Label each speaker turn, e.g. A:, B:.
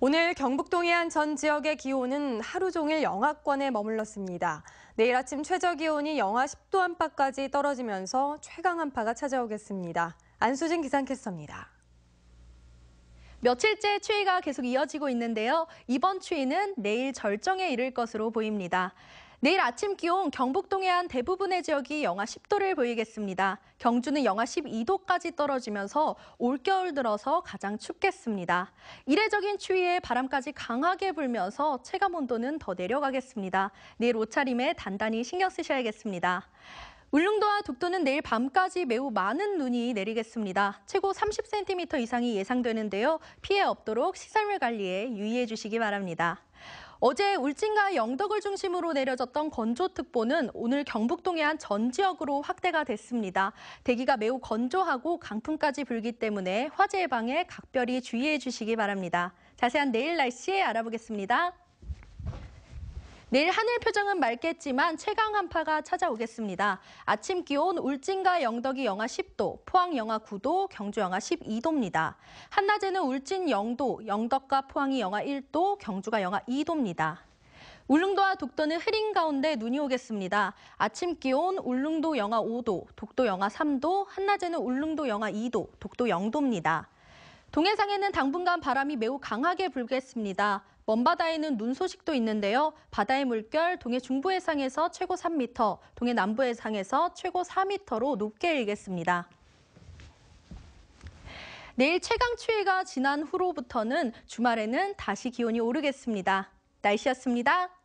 A: 오늘 경북 동해안 전 지역의 기온은 하루 종일 영하권에 머물렀습니다. 내일 아침 최저 기온이 영하 10도 안팎까지 떨어지면서 최강 한파가 찾아오겠습니다. 안수진 기상캐스터입니다.
B: 며칠째 추위가 계속 이어지고 있는데요. 이번 추위는 내일 절정에 이를 것으로 보입니다. 내일 아침 기온 경북 동해안 대부분의 지역이 영하 10도를 보이겠습니다. 경주는 영하 12도까지 떨어지면서 올겨울 들어서 가장 춥겠습니다. 이례적인 추위에 바람까지 강하게 불면서 체감 온도는 더 내려가겠습니다. 내일 옷차림에 단단히 신경 쓰셔야겠습니다. 울릉도와 독도는 내일 밤까지 매우 많은 눈이 내리겠습니다. 최고 30cm 이상이 예상되는데요. 피해 없도록 시설물 관리에 유의해 주시기 바랍니다. 어제 울진과 영덕을 중심으로 내려졌던 건조특보는 오늘 경북 동해안 전 지역으로 확대가 됐습니다. 대기가 매우 건조하고 강풍까지 불기 때문에 화재 예방에 각별히 주의해 주시기 바랍니다. 자세한 내일 날씨 알아보겠습니다. 내일 하늘 표정은 맑겠지만 최강 한파가 찾아오겠습니다. 아침 기온 울진과 영덕이 영하 10도, 포항 영하 9도, 경주 영하 12도입니다. 한낮에는 울진 0도, 영덕과 포항이 영하 1도, 경주가 영하 2도입니다. 울릉도와 독도는 흐린 가운데 눈이 오겠습니다. 아침 기온 울릉도 영하 5도, 독도 영하 3도, 한낮에는 울릉도 영하 2도, 독도 0도입니다. 동해상에는 당분간 바람이 매우 강하게 불겠습니다. 먼바다에는 눈 소식도 있는데요. 바다의 물결 동해 중부 해상에서 최고 3m, 동해 남부 해상에서 최고 4m로 높게 일겠습니다. 내일 최강 추위가 지난 후로부터는 주말에는 다시 기온이 오르겠습니다. 날씨였습니다.